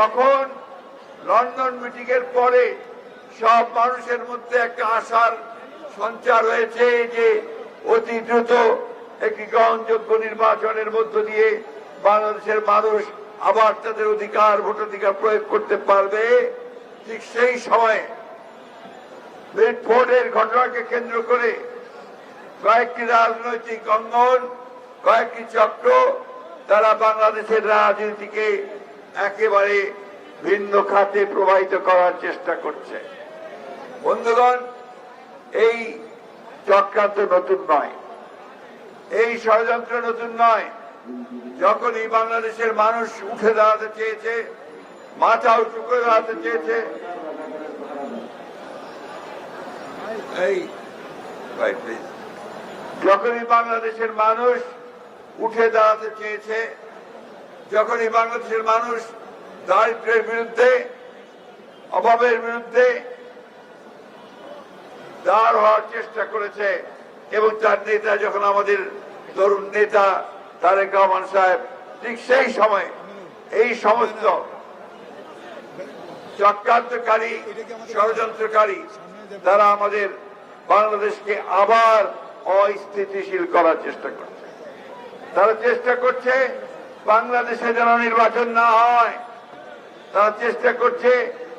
যখন London meeting এর পরে সব মানুষের মধ্যে একটা আশার সঞ্চার হয়েছে যে অতি দ্রুত একটি গ্রহণযোগ্য নির্বাচনের মধ্য দিয়ে বাংলাদেশের মানুষ আবার তাদের অধিকার, ভোটাধিকার প্রয়োগ করতে পারবে। ঠিক সেই সময়ে মিটফোর্ডের ঘটনাকে কেন্দ্র করে কয়েকটি রাজনৈতিক অঙ্গন, কয়েকটি চক্র তারা বাংলাদেশের রাজনীতিকে একেবারে ভিন্ন খাতে প্রবাহিত করার চেষ্টা করছে। বন্ধুগণ, এই চক্রান্ত নতুন নয়। এই ষড়যন্ত্র নতুন নয়। যখনই বাংলাদেশের মানুষ উঠে দাঁড়াতে চেয়েছে, মাথা উঁচু করে দাঁড়াতে চেয়েছে, এই. যখনই বাংলাদেশের মানুষ উঠে দাঁড়াতে চেয়েছে যখনই বাংলাদেশের মানুষ দারিদ্রের বিরুদ্ধে, অভাবের বিরুদ্ধে দাঁড় হওয়ার চেষ্টা করেছে এবং তার নেতা যখন আমাদের তরুণ নেতা তারেক রহমান সাহেব, ঠিক সেই সময় এই সমস্ত চক্রান্তকারী, ষড়যন্ত্রকারী তারা আমাদের বাংলাদেশকে আবার অস্থিতিশীল করার চেষ্টা করছে। তারা চেষ্টা করছে বাংলাদেশে যেন নির্বাচন না হয়, তারা চেষ্টা করছে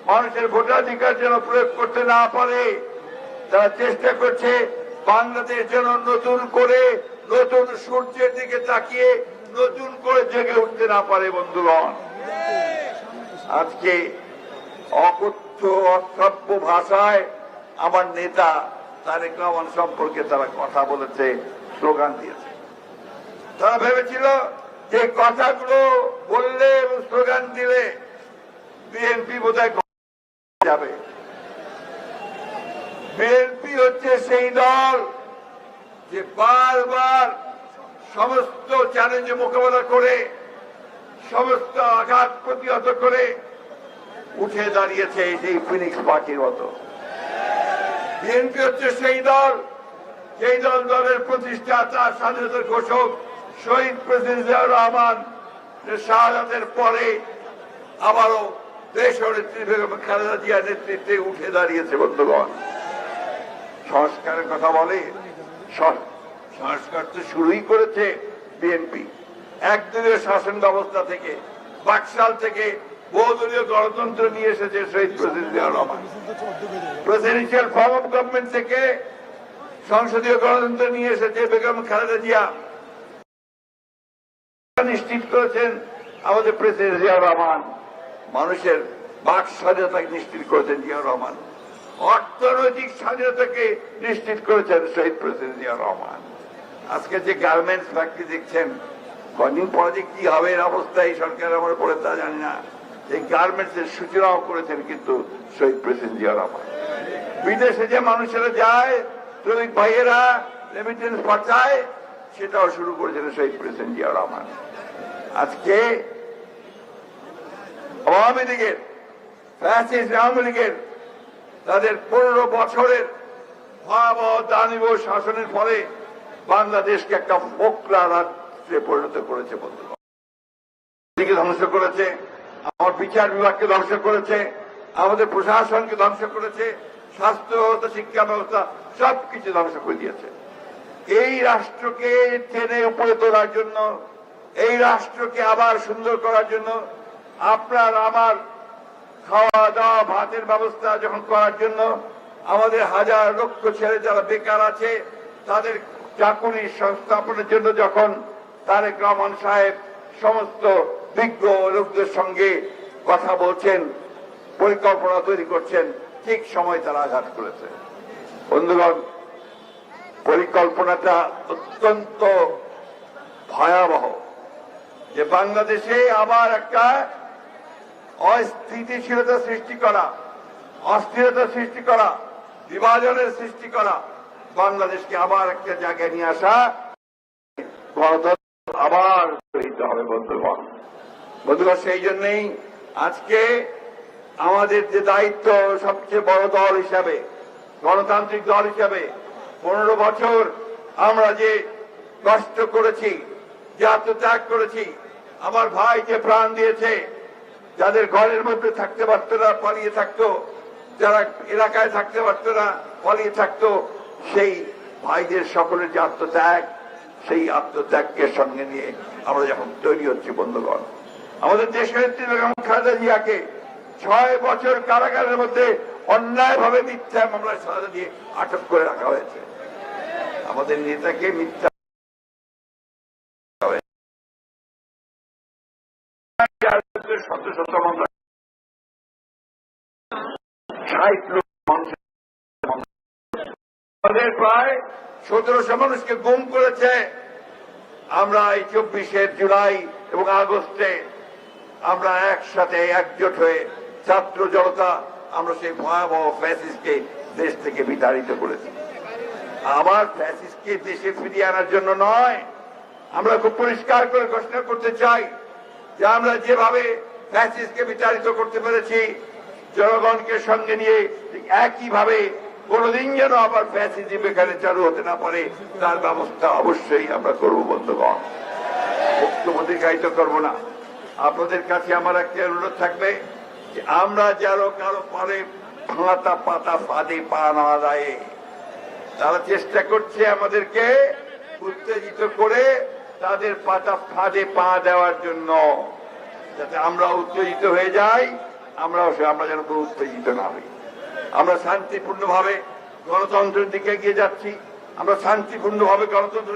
মানুষের ভোটাধিকার যেন প্রয়োগ করতে না পারে। তারা চেষ্টা করছে বাংলাদেশ যেন নতুন করে, নতুন সূর্যের দিকে তাকিয়ে, নতুন করে জেগে উঠতে না পারে, বন্ধুগণ। আজকে অকথ্য অসভ্য ভাষায় আমার নেতা তারেক রহমান সম্পর্কে তারা কথা বলেছে, স্লোগান দিয়েছে। তারা ভেবেছিল যে কথাগুলো বললে স্লোগান দিলে বিএনপি বোধহয় যাবে। বিএনপি হচ্ছে সেই দল যে বারবার সমস্ত চ্যালেঞ্জে মোকাবেলা করে, সমস্ত আঘাত প্রতিহত করে উঠে দাঁড়িয়েছে সেই ফিনিক্স পার্টির মতো। বিএনপি হচ্ছে সেই দল সেই দল দলের প্রতিষ্ঠাতা, স্বাধীনতার ঘোষক শহীদ প্রেসিডেন্ট জিয়াউর রহমান শাহাদাতের পরে আবারও দেশ বেগম খালেদা জিয়ার নেতৃত্বে উঠে দাঁড়িয়েছে বন্ধুগণ। সংস্কারের কথা বলে সংস্কার তো শুরুই করেছে বিএনপি। একদলীয় শাসন ব্যবস্থা থেকে, বাকশাল থেকে বহুদলীয় গণতন্ত্র নিয়ে এসেছে শহীদ president Ziaur Rahman. Presidential form of government থেকে সংসদীয় গণতন্ত্র নিয়ে এসেছে বেগম খালেদা জিয়া। নিশ্চিত করেছেন আমাদের প্রেসিডেন্ট জিয়াউর রহমান। মানুষের বাক স্বাধীনতা নিশ্চিত করেছেন জিয়াউর রহমান। অর্থনৈতিক স্বাধীনতাকে নিশ্চিত করেছেন শহীদ প্রেসিডেন্ট জিয়াউর রহমান। আজকে যে গার্মেন্টস ফ্যাক্টরি দেখছেন কদিন পরে যে কি হবে এর অবস্থা এই সরকার আমার পরে তা জানি না। এই গার্মেন্টস এর সূচনাও করেছেন কিন্তু শহীদ প্রেসিডেন্ট জিয়া রহমান। বিদেশে যে মানুষেরা যায় শ্রমিক ভাইয়েরা রেমিটেন্স পাঠায়, সেটাও শুরু করেছেন শহীদ প্রেসিডেন্ট জিয়া রহমান। আজকে আওয়ামী লীগের আওয়ামী লীগের, তাদের পনেরো বছরের ভয়াবহ দানিব শাসনের ফলে বাংলাদেশকে একটা ফোকরা রাজ্যে পরিণত করেছে বন্ধু দিকে ধ্বংস করেছে, আমার বিচার বিভাগকে ধ্বংস করেছে, আমাদের প্রশাসনকে ধ্বংস করেছে, স্বাস্থ্য ব্যবস্থা শিক্ষা ব্যবস্থা, সবকিছু ধ্বংস করে দিয়েছে। এই রাষ্ট্রকে টেনে উপরে তোলার জন্য এই রাষ্ট্রকে আবার সুন্দর করার জন্য আপনার, আমার খাওয়া দাওয়া ভাতের ব্যবস্থা যখন করার জন্য আমাদের হাজার লক্ষ ছেলে যারা বেকার আছে, তাদের চাকুরি সংস্থাপনের জন্য যখন তারেক রহমান সাহেব সমস্ত বিজ্ঞ লোকদের সঙ্গে কথা বলছেন, পরিকল্পনা তৈরি করছেন, ঠিক সময় তারা আঘাত করেছে। বন্ধুগণ, পরিকল্পনাটা অত্যন্ত যে বাংলাদেশে আবার একটা অস্থিতিশীলতা সৃষ্টি করা, অস্থিরতা সৃষ্টি করা, বিভাজনের সৃষ্টি করা, বাংলাদেশকে আবার একটা জায়গায় নিয়ে আসা আবার হবে বন্ধুগণ। বন্ধুগণ, সেই জন্যই আজকে আমাদের যে দায়িত্ব সবচেয়ে বড় দল হিসাবে, গণতান্ত্রিক দল হিসাবে পনেরো বছর আমরা যে কষ্ট করেছি, যে আত্মত্যাগ করেছি আমার ভাই যে প্রাণ দিয়েছে, যাদের ঘরের মধ্যে থাকতে পারতো না, পালিয়ে থাকতো, যারা এলাকায় থাকতে পারতো না, পালিয়ে থাকতো, সেই ভাইদের সকলের যে আত্মত্যাগ, সেই আত্মত্যাগকে সঙ্গে নিয়ে আমরা যখন তৈরি হচ্ছি, বন্ধুগণ। আমাদের দেশের নেত্রী বেগম খালেদা জিয়াকে ছয় বছর কারাগারের মধ্যে অন্যায় ভাবে মিথ্যা মামলায় সাজা দিয়ে আটক করে রাখা হয়েছে। আমাদের নেতাকে মিথ্যা লোক আমাদের প্রায় সতেরোশো মানুষকে গুম করেছে আমরা এই চব্বিশে জুলাই এবং আগস্টে। আমরা একসাথে একজোট হয়ে ছাত্র জনতা, আমরা সেই ভয়াবহ ফ্যাসিসকে দেশ থেকে বিতাড়িত করেছি। আবার ফ্যাসিসকে দেশে ফিরিয়ে আনার জন্য নয়, আমরা খুব পরিষ্কার করে ঘোষণা করতে চাই যে আমরা যেভাবে ফ্যাসিসকে বিতাড়িত করতে পেরেছি। জনগণকে সঙ্গে নিয়ে একইভাবে কোনদিন যেন আবার ফ্যাসিজম এখানে চালু হতে না পারে, তার ব্যবস্থা অবশ্যই আমরা করব, বন্ধুগণ। বক্তব্য দীর্ঘায়িত করব না। আপনাদের কাছে আমার একটা অনুরোধ থাকবে যে আমরা যেন কারও পারে ফাঁতা পাতা ফাঁদে পা না দেয়। তারা চেষ্টা করছে আমাদেরকে উত্তেজিত করে তাদের পাতা ফাঁদে পা দেওয়ার জন্য। যাতে আমরা উত্তেজিত হয়ে যাই, আমরাও সে আমরা যেন কোনো উত্তেজিত না হই। আমরা শান্তিপূর্ণভাবে গণতন্ত্রের দিকে এগিয়ে যাচ্ছি। আমরা শান্তিপূর্ণভাবে গণতন্ত্র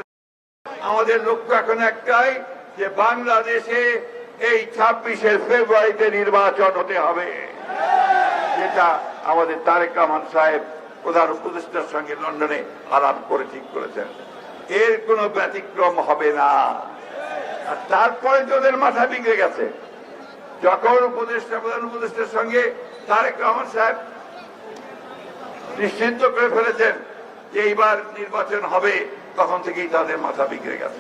আমাদের লক্ষ্য এখন একটাই যে বাংলাদেশে এই ছাব্বিশে ফেব্রুয়ারিতে নির্বাচন হতে হবে। যেটা আমাদের তারেক রহমান সাহেব প্রধান উপদেষ্টার সঙ্গে লন্ডনে আলাপ করে ঠিক করেছেন। এর কোনো ব্যতিক্রম হবে না। আর তারপরে তোদের মাথা বিগড়ে গেছে। যখন উপদেষ্টা, প্রধান উপদেষ্টার সঙ্গে তারেক রহমান সাহেব নিশ্চিন্ত করে ফেলেছেন যে এইবার নির্বাচন হবে, তখন থেকেই তাদের মাথা বিগড়ে গেছে।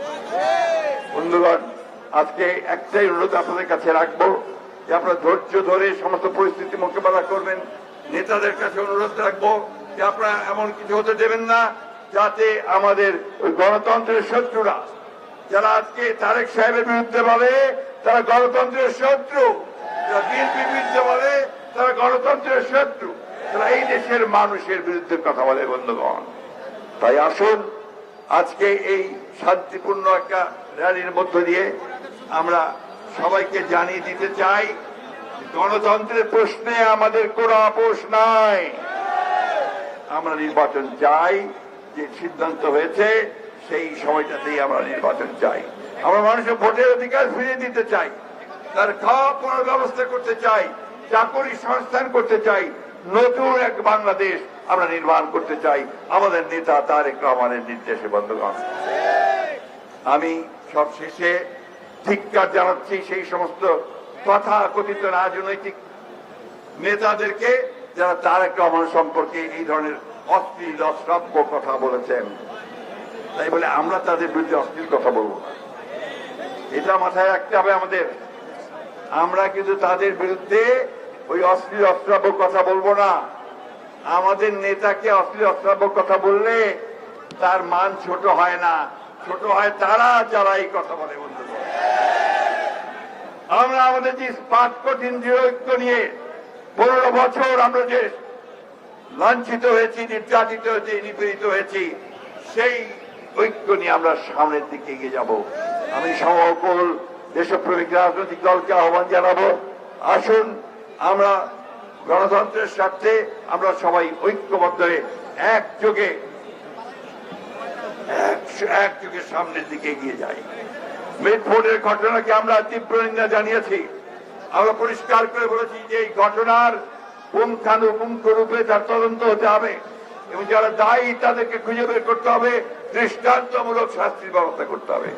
বন্ধুগণ, আজকে একটাই অনুরোধ আপনাদের কাছে রাখব যে আপনারা ধৈর্য ধরে সমস্ত পরিস্থিতি মোকাবেলা করবেন। নেতাদের কাছে অনুরোধ রাখব যে আপনারা এমন কিছু হতে দেবেন না, যাতে আমাদের গণতন্ত্রের শত্রুরা, যারা আজকে তারেক সাহেবের বিরুদ্ধে বলে তারা গণতন্ত্রের শত্রু। যারা বিরুদ্ধে বলে, তারা গণতন্ত্রের শত্রু। তারা এই দেশের মানুষের বিরুদ্ধে কথা বলে, বন্ধুগণ। তাই আসুন, আজকে এই শান্তিপূর্ণ একটা র্যালির মধ্য দিয়ে আমরা সবাইকে জানিয়ে দিতে চাই, গণতন্ত্রের প্রশ্নে আমাদের কোনো আপোষ নাই। আমরা নির্বাচন চাই, যে সিদ্ধান্ত হয়েছে, সেই সময়টাতেই আমরা নির্বাচন চাই। আমরা মানুষের ভোটের অধিকার ফিরিয়ে দিতে চাই। তার খাওয়া পড়ার ব্যবস্থা করতে চাই, চাকরি সংস্থান করতে চাই, নতুন এক বাংলাদেশ আমরা নির্মাণ করতে চাই। আমাদের নেতা তারেক রহমানের নির্দেশে বন্ধুগণ, আমি সব শেষে ধিক্কার জানাচ্ছি সেই সমস্ত তথা কথিত রাজনৈতিক নেতাদেরকে যারা তারেক রহমান সম্পর্কে এই ধরনের অশ্লীল, অশ্রাব্য কথা বলেছেন। তাই বলে আমরা তাদের বিরুদ্ধে অশ্লীল কথা বলব না। এটা মাথায় রাখতে হবে আমাদের। আমরা কিন্তু তাদের বিরুদ্ধে ওই অশ্লীল অশ্রাব্য কথা বলব না। আমাদের নেতাকে অশ্লীল অশ্রাব্য কথা বললে তার মান ছোট হয় না। ছোট হয় তারা যারা এই কথা বলে আমরা আমাদের যে পাঁচ কঠিন ঐক্য নিয়ে পনেরো বছর আমরা যে লাঞ্ছিত হয়েছি, নির্যাতিত হয়েছি, নিপীড়িত হয়েছি, সেই ঐক্য নিয়ে আমরা সামনের দিকে এগিয়ে যাব। আমি সকল দেশপ্রেমিক রাজনৈতিক দলকে আহ্বান জানাব। আসুন, আমরা গণতন্ত্রের স্বার্থে আমরা সবাই ঐক্যবদ্ধ হয়ে একযোগে একযোগে সামনের দিকে এগিয়ে যাই। মিটফোর্ডের ঘটনাকে আমরা তীব্র নিন্দা জানিয়েছি। আমরা পরিষ্কার করে বলেছি যে এই ঘটনার পুঙ্খানুপুঙ্খ রূপে তার তদন্ত হতে হবে এবং যারা দায়ী তাদেরকে খুঁজে বের করতে হবে, দৃষ্টান্তমূলক শাস্তির ব্যবস্থা করতে হবে।